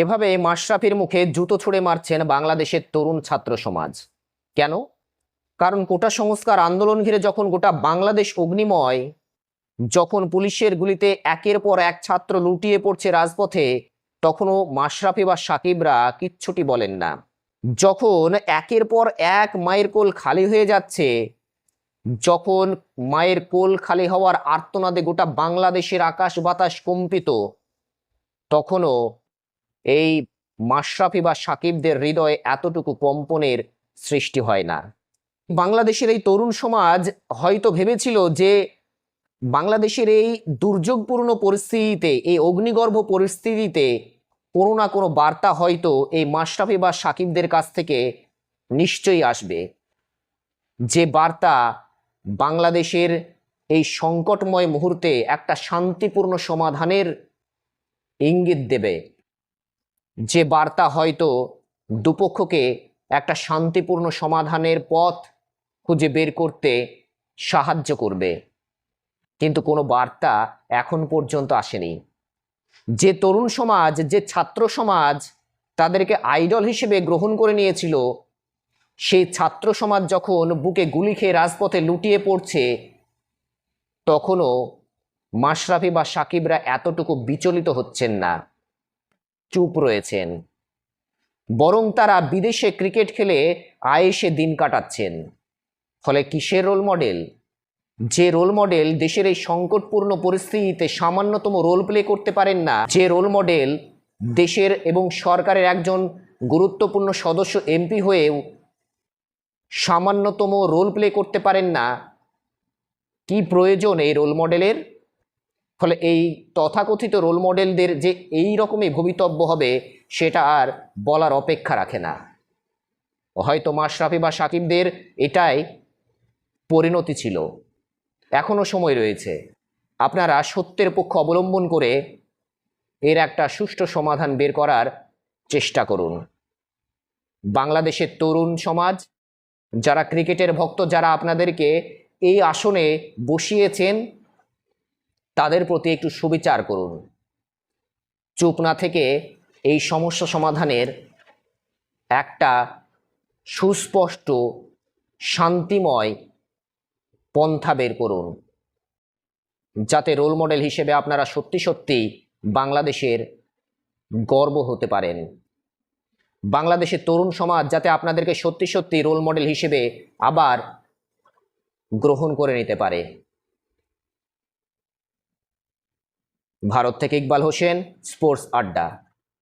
এভাবে মাশরাফির মুখে জুতো ছুঁড়ে মারছেন বাংলাদেশের তরুণ ছাত্র সমাজ। কেন? কারণ কোটা সংস্কার আন্দোলন ঘিরে যখন গোটা বাংলাদেশ অগ্নিময়, যখন পুলিশের গুলিতে একের পর এক ছাত্র লুটিয়ে পড়ছে রাজপথে, তখনও মাশরাফি বা সাকিবরা কিচ্ছুটি বলেন না। যখন একের পর এক মায়ের কোল খালি হয়ে যাচ্ছে, যখন মায়ের কোল খালি হওয়ার আর্তনাদে গোটা বাংলাদেশের আকাশ বাতাস কম্পিত, তখনও এই মাশরাফি বা সাকিবদের হৃদয়ে এতটুকু কম্পনের সৃষ্টি হয় না। বাংলাদেশের এই তরুণ সমাজ হয়তো ভেবেছিল যে বাংলাদেশের এই দুর্যোগপূর্ণ পরিস্থিতিতে, এই অগ্নিগর্ভ পরিস্থিতিতে কোনো না কোনো বার্তা হয়তো এই মাশরাফি বা সাকিবদের কাছ থেকে নিশ্চয়ই আসবে। যে বার্তা বাংলাদেশের এই সংকটময় মুহূর্তে একটা শান্তিপূর্ণ সমাধানের ইঙ্গিত দেবে। যে বার্তা হয়তো দুপক্ষকে একটা শান্তিপূর্ণ সমাধানের পথ খুঁজে বের করতে সাহায্য করবে। কিন্তু কোনো বার্তা এখন পর্যন্ত আসেনি। যে তরুণ সমাজ, যে ছাত্র সমাজ তাদেরকে আইডল হিসেবে গ্রহণ করে নিয়েছিল, সেই ছাত্র সমাজ যখন বুকে গুলি খেয়ে রাজপথে লুটিয়ে পড়ছে, তখনও মাশরাফি বা সাকিবরা এতটুকু বিচলিত হচ্ছেন না। চুপ রয়েছেন। বরং তারা বিদেশে ক্রিকেট খেলে আয়েসে দিন কাটাচ্ছেন। ফলে কিসের রোল মডেল? যে রোল মডেল দেশের এই সংকটপূর্ণ পরিস্থিতিতে সামান্যতম রোল প্লে করতে পারেন না, যে রোল মডেল দেশের এবং সরকারের একজন গুরুত্বপূর্ণ সদস্য এমপি হয়েও সামান্যতম রোল প্লে করতে পারেন না, কি প্রয়োজন এই রোল মডেলের? ফলে এই তথাকথিত রোল মডেলদের যে এই রকমই ভবিতব্য হবে, সেটা আর বলার অপেক্ষা রাখে না। হয়তো মাশরাফি বা সাকিবদের এটাই পরিণতি ছিল। এখনও সময় রয়েছে। আপনারা সত্যের পক্ষ অবলম্বন করে এর একটা সুষ্ঠু সমাধান বের করার চেষ্টা করুন। বাংলাদেশের তরুণ সমাজ, যারা ক্রিকেটের ভক্ত, যারা আপনাদেরকে এই আসনে বসিয়েছেন তাদের প্রতি একটু সুবিচার করুন। চুপ না থেকে এই সমস্যা সমাধানের একটা সুস্পষ্ট, শান্তিময় পন্থা বের করুন। যাতে রোল মডেল হিসেবে আপনারা সত্যি সত্যি বাংলাদেশের গর্ব হতে পারেন। বাংলাদেশের তরুণ সমাজ যাতে আপনাদেরকে সত্যি সত্যি রোল মডেল হিসেবে আবার গ্রহণ করে নিতে পারে। ভারত থেকে ইকবাল হোসেন স্পোর্টস আড্ডা।